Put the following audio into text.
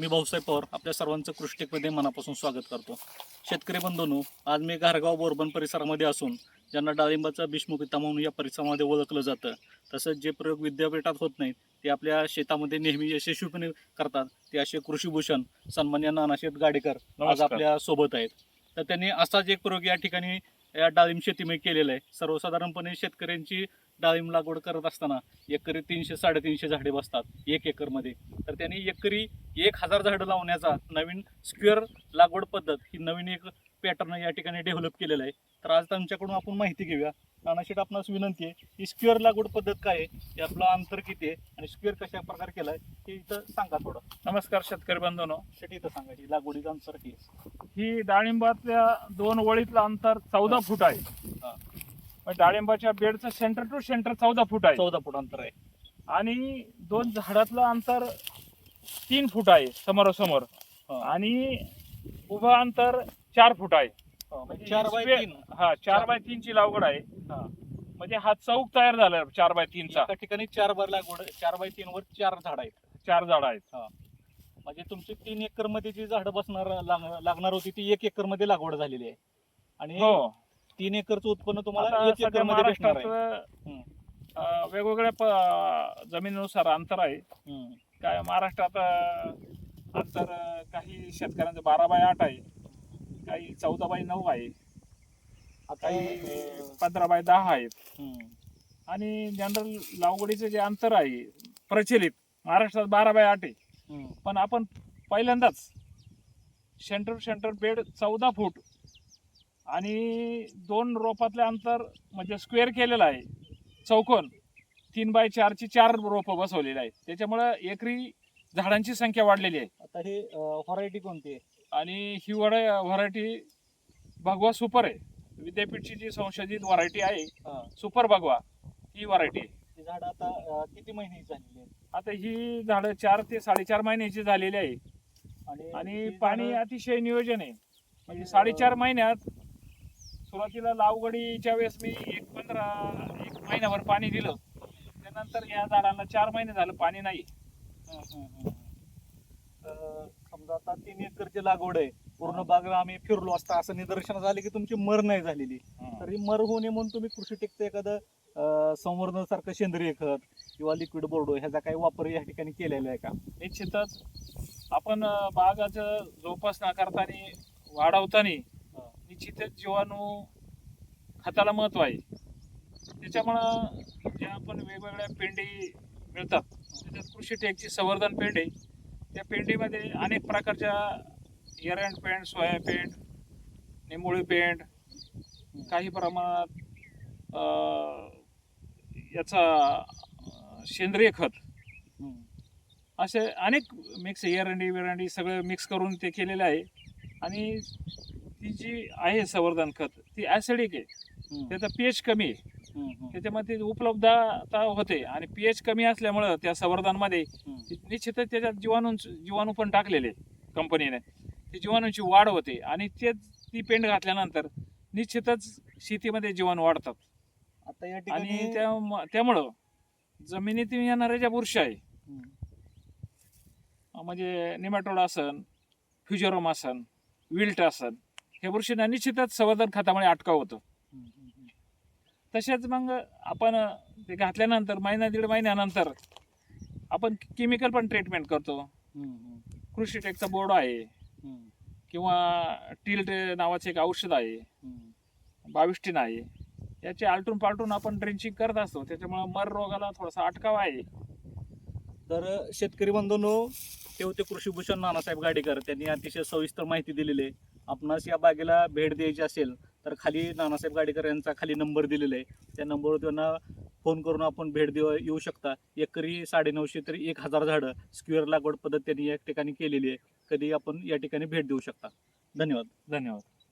मी भाऊसाहेब पवार आपल्या सर्वांचं कृष्टिकमध्ये मनापासून स्वागत करतो शेतकरी बंधूंनो आज मी घारगाव बोरबन परिसरामध्ये असून ज्यांना डाळिंबाचा भीष्मपिता म्हणून या परिसरामध्ये ओळखलं जातं तसंच जे प्रयोग विद्यापीठात होत नाहीत ते आपल्या शेतामध्ये नेहमी यशस्वीपणे करतात ते असे कृषीभूषण सन्मान्य नानाशेठ गाडेकर आज. आपल्यासोबत आहेत तर त्यांनी असाच एक प्रयोग या ठिकाणी या डाळिंब शेतीमध्ये केलेलं आहे. सर्वसाधारणपणे शेतकऱ्यांची डाळिंब लागवड करत असताना एकरी तीनशे साडेतीनशे झाडे बसतात एक एकरमध्ये. तर त्यांनी एकरी एक हजार झाडं लावण्याचा नवीन स्क्वेअर लागवड पद्धत ही नवीन एक पॅटर्न या ठिकाणी डेव्हलप केलेलं आहे. तर आज त्यांच्याकडून आपण माहिती घेऊया. नानाशेठ आपणास विनंती आहे ही स्क्वेअर लागवड पद्धत काय आहे? हे आपलं अंतर किती आहे? आणि स्क्वेअर कशा प्रकारे केलाय? हे इथं सांगा थोडं. नमस्कार शेतकरी बंधूंनो. शेट इथं सांगा ही लागवडीचं अंतर किती आहे? ही डाळिंबातल्या दोन ओळीतलं अंतर चौदा फूट आहे. हा. डाळिंबाच्या बेडचं सेंटर टू सेंटर चौदा फूट आहे. चौदा फूट अंतर आहे. आणि दोन झाडातलं अंतर तीन फूट आहे समोरासमोर. हा. आणि उभं अंतर चार फूट आहे. म्हणजे ही चार बाय तीन. हा चार चार. बाय तीनची लागवड आहे. हा. म्हणजे हा चौक तयार झाला चार बाय तीनचा. एका ठिकाणी चार बार लागवड चार बाय तीन वर चार झाड आहेत. चार झाड आहेत. म्हणजे तुमची तीन एकरमध्ये जी झाडं बसणार लाग- लागणार होती ती एक एकरमध्ये लागवड झालेली आहे. आणि हो. तीन एकरचं उत्पन्न तुम्हाला आता एक सध्या एकरमध्ये भेटणार आहे. महाराष्ट्रात हम्म. अं, वेगवेगळ्या प- जमिनीनुसार अंतर आहे. हम्म. काय महाराष्ट्रात अं, अंतर अं, काही शेतकऱ्यांचं बारा बाय आठ आहे. काही चौदा बाय नऊ आहे. आता काही पंधरा बाय दहा आहेत. आणि जनरल लागवडीचे जे अंतर आहे प्रचलित महाराष्ट्रात बारा बाय आठ आहे. पण आपण पहिल्यांदाच सेंटर सेंटर बेड चौदा फूट आणि दोन रोपातले अंतर म्हणजे स्क्वेअर केलेलं आहे. चौकोन तीन बाय चारची चार रोपं बसवलेली आहे त्याच्यामुळं एकरी झाडांची संख्या वाढलेली आहे. आता हे व्हरायटी कोणती आहे? आणि ही व्हरायटी भगवा सुपर आहे. विद्यापीठची जी संशोधित व्हरायटी आहे. सुपर भगवा ही व्हरायटी आहे. झाडं आता किती महिन्याची झालेली आहेत? आता ही झाडं चार ते साडेचार महिन्याची झालेली आहे. आणि आणि पाणी अतिशय नियोजन आहे. म्हणजे साडेचार महिन्यात सुरुवातीला लागवडीच्या वेळेस मी एक पंधरा एक महिन्याभर पाणी दिलं. त्यानंतर या झाडांना चार महिने झालं पाणी नाही. समजा आता तीन एकरची लागवड आहे पूर्ण बाग आम्ही फिरलो असता असं निदर्शन झाले की तुमची मर नाही झालेली. तरी मर होऊ नये म्हणून तुम्ही कृषी टेकचं एखादं अं, संवर्धनासारखं सेंद्रिय खत किंवा लिक्विड बोर्डो ह्याचा काही वापर या ठिकाणी केलेला आहे का? निश्चितच. आपण बागाचं जोपासना करताना वाढवताना निश्चितच जीवाणू खताला महत्त्व आहे. त्याच्यामुळं ज्या आपण वेगवेगळ्या पेंडी मिळतात त्याच्यात कृषी टेकची संवर्धन पेंड त्या पेंडीमध्ये अनेक प्रकारच्या एरंड पेंट सोया पेंट निंबोळी पेंट काही प्रमाणात याचा सेंद्रिय खत. असे अनेक मिक्स एरंडी विरंडी सगळं मिक्स करून ते केलेलं आहे आणि ती जी आहे संवर्धन खत ती ॲसिडिक आहे. त्याचा पी एच कमी आहे त्याच्यामध्ये उपलब्धता होते आणि पी एच कमी असल्यामुळं त्या संवर्धनमध्ये. निश्चितच त्याच्यात जीवाणू जीवाणू पण टाकलेले कंपनीने ती जीवाणूची वाढ होते आणि तेच ती पेंड घातल्यानंतर निश्चितच शेतीमध्ये जीवाणू वाढतात आता या आणि त्या त्यामुळं जमिनीतून येणाऱ्या ज्या बुरशी आहे. म्हणजे निमॅटोड असन फ्युजरोम असन विल्ट असन ह्या बुरशींना निश्चितच संवर्धन खतामुळे अटकाव होतं. तसेच मग आपण ते घातल्यानंतर महिना दीड महिन्यानंतर आपण केमिकल पण ट्रीटमेंट करतो. कृषी टेकचा बोर्ड आहे. किंवा टिल्ट नावाचं एक औषध आहे. हम्म. बाविस्टिन आहे. याचे आलटून पालटून आपण ड्रेंचिंग करत असतो. त्याच्यामुळे मर रोगाला थोडासा अटकाव आहे. तर शेतकरी बंधूंनो ते होते कृषीभूषण नानासाहेब गाडेकर. त्यांनी अतिशय सविस्तर माहिती दिलेली आहे. आपणास या बागेला भेट द्यायची असेल तर खाली नानासाहेब गाडेकर यांचा खाली नंबर दिलेला आहे. त्या नंबरवर त्यांना फोन करून आपण भेट देऊ येऊ शकता. एकरी साडेनऊशे तरी एक हजार झाडं स्क्वेअर लागवड पद्धत त्यांनी या ठिकाणी केलेली आहे. कधी आपण या ठिकाणी भेट देऊ शकता. धन्यवाद. धन्यवाद.